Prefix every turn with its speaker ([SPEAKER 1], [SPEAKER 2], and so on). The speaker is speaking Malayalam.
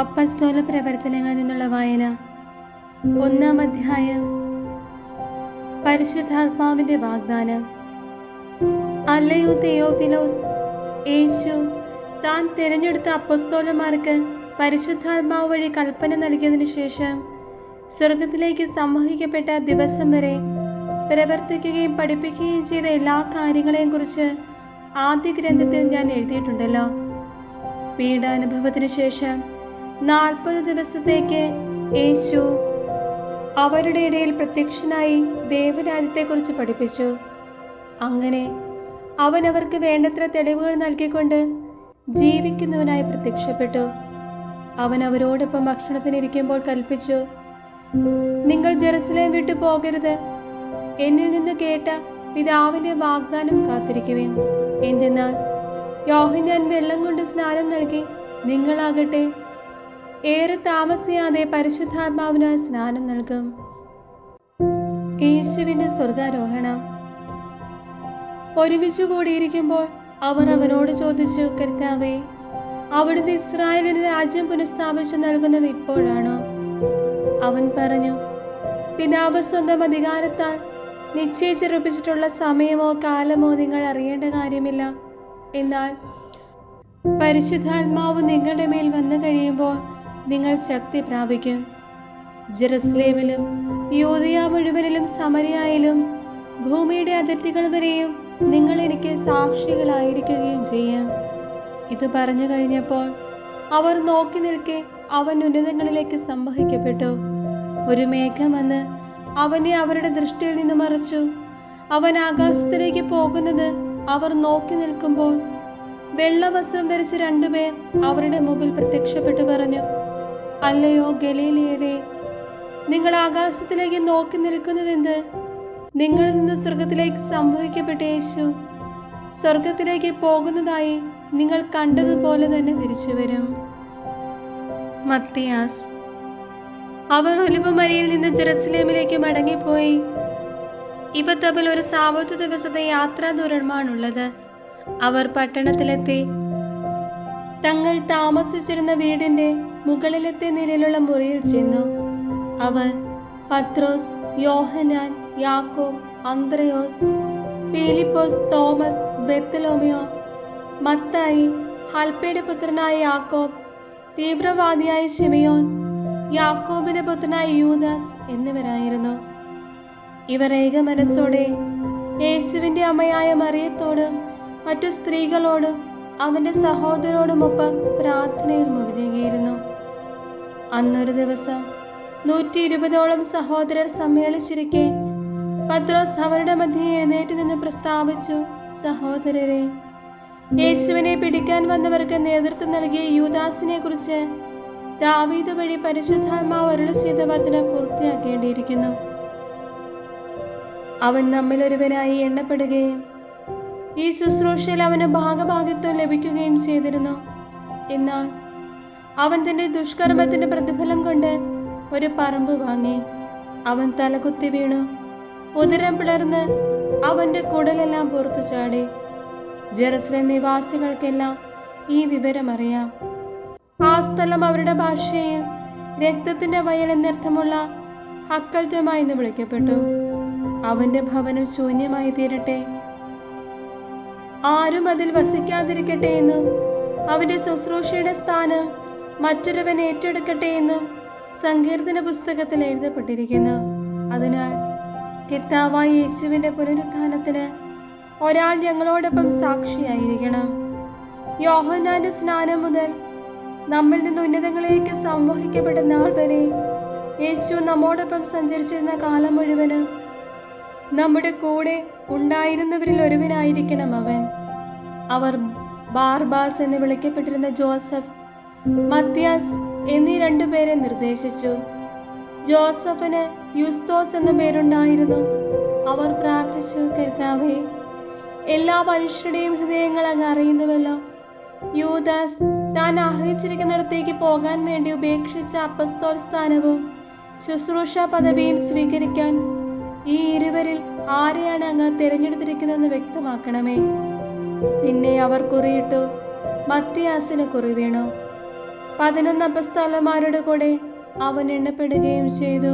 [SPEAKER 1] അപ്പസ്തോല പ്രവർത്തനങ്ങളിൽ നിന്നുള്ള വായന. ഒന്നാം അധ്യായം. പരിശുദ്ധാത്മാവിന്റെ വാഗ്ദാനം. അല്ലയോ തെയോഫിലോസ് യേശു താൻ തിരഞ്ഞെടുത്ത അപ്പസ്തോലന്മാർക്ക് പരിശുദ്ധാത്മാവ് വഴി കൽപ്പന നൽകിയതിനു ശേഷം സ്വർഗത്തിലേക്ക് സംവഹിക്കപ്പെട്ട ദിവസം വരെ പ്രവർത്തിക്കുകയും പഠിപ്പിക്കുകയും ചെയ്ത എല്ലാ കാര്യങ്ങളെയും കുറിച്ച് ആദ്യ ഗ്രന്ഥത്തിൽ ഞാൻ എഴുതിയിട്ടുണ്ടല്ലോ. പീഡാനുഭവത്തിനു ശേഷം നാൽപ്പത് ദിവസത്തേക്ക് യേശു അവരുടെ ഇടയിൽ പ്രത്യക്ഷനായി ദേവരാജ്യത്തെക്കുറിച്ച് പഠിപ്പിച്ചു. അങ്ങനെ അവൻ അവർക്ക് വേണ്ടത്ര തെളിവുകൾ നൽകിക്കൊണ്ട് ജീവിക്കുന്നവനായി പ്രത്യക്ഷപ്പെട്ടു. അവൻ അവരോടൊപ്പം ഭക്ഷണത്തിനിരിക്കുമ്പോൾ കൽപ്പിച്ചു നിങ്ങൾ ജെറുസലേം വിട്ടു പോകരുത്. എന്നിൽ നിന്ന് കേട്ട പിതാവിന്റെ വാഗ്ദാനം കാത്തിരിക്കുവിൻ. എന്തെന്നാൽ യോഹന്നാൻ വെള്ളം കൊണ്ട് സ്നാനം നൽകി നിങ്ങളാകട്ടെ ഏറെ താമസിയാതെ പരിശുദ്ധാത്മാവിന് സ്നാനം നൽകും. യേശുവിന്റെ സ്വർഗാരോഹണം ഒരുമിച്ച് കൂടിയിരിക്കുമ്പോൾ അവർ അവനോട് ചോദിച്ചു കർത്താവേ അവിടുന്ന് ഇസ്രായേലിന് രാജ്യം പുനഃസ്ഥാപിച്ചു നൽകുന്നത് ഇപ്പോഴാണോ? അവൻ പറഞ്ഞു പിതാവ് സ്വന്തം അധികാരത്താൽ നിശ്ചയിച്ചുറപ്പിച്ചിട്ടുള്ള സമയമോ കാലമോ നിങ്ങൾ അറിയേണ്ട കാര്യമില്ല. എന്നാൽ പരിശുദ്ധാത്മാവ് നിങ്ങളുടെ മേൽ വന്നു കഴിയുമ്പോൾ നിങ്ങൾ ശക്തി പ്രാപിക്കും. ജെറുസലേമിലും യോധിയ മുഴുവനിലും സമരയായാലും ഭൂമിയുടെ അതിർത്തികൾ വരെയും നിങ്ങൾ എനിക്ക് സാക്ഷികളായിരിക്കുകയും ചെയ്യും. ഇത് പറഞ്ഞു കഴിഞ്ഞപ്പോൾ അവർ നോക്കി നിൽക്കെ അവൻ ഉന്നതങ്ങളിലേക്ക് സംവഹിക്കപ്പെട്ടു. ഒരു മേഘം വന്ന് അവനെ അവരുടെ ദൃഷ്ടിയിൽ നിന്ന് മറച്ചു. അവൻ ആകാശത്തിലേക്ക് പോകുന്നത് അവർ നോക്കി നിൽക്കുമ്പോൾ വെള്ള വസ്ത്രം ധരിച്ച രണ്ടുപേർ അവരുടെ മുമ്പിൽ പ്രത്യക്ഷപ്പെട്ടു പറഞ്ഞു അല്ലയോ ഗലീലിയരെ നിങ്ങൾ ആകാശത്തിലേക്ക് നോക്കി നിൽക്കുന്നതെന്ത്? നിങ്ങളിൽ നിന്ന് സ്വർഗത്തിലേക്ക് സംഭവിക്കപ്പെട്ട യേശു സ്വർഗത്തിലേക്ക് പോകുന്നതായി നിങ്ങൾ കണ്ടതുപോലെ തന്നെ തിരിച്ചു വരും. മത്തിയാസ് അവർ ഒലിവുമലയിൽ നിന്ന് ജെറുസലേമിലേക്ക് മടങ്ങിപ്പോയി. ഇവ തമ്മിൽ ഒരു സാവത്ത് ദിവസത്തെ യാത്രാ ദൂരമാണുള്ളത്. അവർ പട്ടണത്തിലെത്തി. തങ്ങൾ താമസിച്ചിരുന്ന വീടിന്റെ മുകളിലത്തെ നിലയിലുള്ള മുറിയിൽ ചെന്നു. അവർ പത്രോസ് യോഹനാൻ യാക്കോ അന്ത്രയോസ് പീലിപ്പോസ് തോമസ് ബെത്തലോമിയോ മത്തായി ഹൽപ്പയുടെ പുത്രനായ യാക്കോബ് തീവ്രവാദിയായ ഷിമിയോൻ യാക്കോബിന്റെ പുത്രനായ യൂദാസ് എന്നിവരായിരുന്നു. ഇവർ ഏക മനസ്സോടെ യേശുവിന്റെ അമ്മയായ മറിയത്തോടും മറ്റു സ്ത്രീകളോടും അവന്റെ സഹോദരോടുമൊപ്പം പ്രാർത്ഥനയിൽ മുഴുകിയിരുന്നു. അന്നൊരു ദിവസം നൂറ്റി ഇരുപതോളം സഹോദരർ സമ്മേളിച്ചിരിക്കെ. പത്രോസ് അവരുടെ മധ്യ എഴുന്നേറ്റ് നിന്ന് പ്രസ്താവിച്ചു സഹോദരരെ യേശുവിനെ പിടിക്കാൻ വന്നവർക്ക് നേതൃത്വം നൽകിയ യൂദാസിനെ കുറിച്ച് ദാവീദ് വഴി പരിശുദ്ധാത്മാവ് അരുളി ചെയ്ത വചനം പൂർത്തിയാക്കേണ്ടിയിരിക്കുന്നു. അവൻ നമ്മിലൊരുവനായി എണ്ണപ്പെടുകയും ഈ ശുശ്രൂഷയിൽ അവന് ഭാഗഭാഗിത്വം ലഭിക്കുകയും ചെയ്തിരുന്നു. എന്നാൽ അവൻ തന്റെ ദുഷ്കർമ്മത്തിന്റെ പ്രതിഫലം കൊണ്ട് ഒരു പറമ്പ് വാങ്ങി. അവൻ തലകുത്തി വീണു. ഉദരം പിളർന്ന് അവന്റെ കുടലെല്ലാം പുറത്തു ചാടി. ജെറുസലേം നിവാസികൾക്കെല്ലാം ഈ വിവരമറിയാം ആ സ്ഥലം അവരുടെ ഭാഷയിൽ രക്തത്തിന്റെ വയൽ എന്നർത്ഥമുള്ള ഹക്കൽറ്റമ എന്ന് വിളിക്കപ്പെട്ടു. അവന്റെ ഭവനം ശൂന്യമായി തീരട്ടെ. ആരും അതിൽ വസിക്കാതിരിക്കട്ടെ എന്നും അവന്റെ ശുശ്രൂഷയുടെ സ്ഥാനം മറ്റൊരുവൻ ഏറ്റെടുക്കട്ടെ എന്നും സങ്കീർത്തന പുസ്തകത്തിൽ എഴുതപ്പെട്ടിരിക്കുന്നു. അതിനാൽ കർത്താവായ യേശുവിന്റെ പുനരുത്ഥാനത്തിന് ഒരാൾ ഞങ്ങളോടൊപ്പം സാക്ഷിയായിരിക്കണം. യോഹനാന്റെ സ്നാനം മുതൽ നമ്മിൽ നിന്ന് ഉന്നതങ്ങളിലേക്ക് സംവഹിക്കപ്പെട്ട നാൾ വരെ യേശു നമ്മോടൊപ്പം സഞ്ചരിച്ചിരുന്ന കാലം മുഴുവനും നമ്മുടെ കൂടെ ഉണ്ടായിരുന്നവരിൽ ഒരുവനായിരിക്കണം അവൻ. അവർ ബാർബാസ് എന്ന് വിളിക്കപ്പെട്ടിരുന്ന ജോസഫ് മത്യാസ് എന്നീ രണ്ടുപേരെ നിർദ്ദേശിച്ചു. ജോസഫിന് യുസ്തോസ് എന്ന പേരുണ്ടായിരുന്നു. അവർ പ്രാർത്ഥിച്ചു കരുതാവേ എല്ലാ മനുഷ്യരുടെയും ഹൃദയങ്ങൾ അങ്ങ് അറിയുന്നുവല്ലോ. യൂദാസ് താൻ ആഗ്രഹിച്ചിരിക്കുന്നിടത്തേക്ക് പോകാൻ വേണ്ടി ഉപേക്ഷിച്ച അപ്പസ്തോൽ സ്ഥാനവും ശുശ്രൂഷ പദവിയും സ്വീകരിക്കാൻ ഈ ഇരുവരിൽ ആരെയാണ് അങ്ങ് തിരഞ്ഞെടുത്തിരിക്കുന്നതെന്ന് വ്യക്തമാക്കണമേ. പിന്നെ അവർ കുറിയിട്ടു മത്തിയാസിന് കുറി വീണു. പതിനൊന്ന് അപസ്തലന്മാരുടെ കൂടെ അവൻ എണ്ണപ്പെടുകയും ചെയ്തു.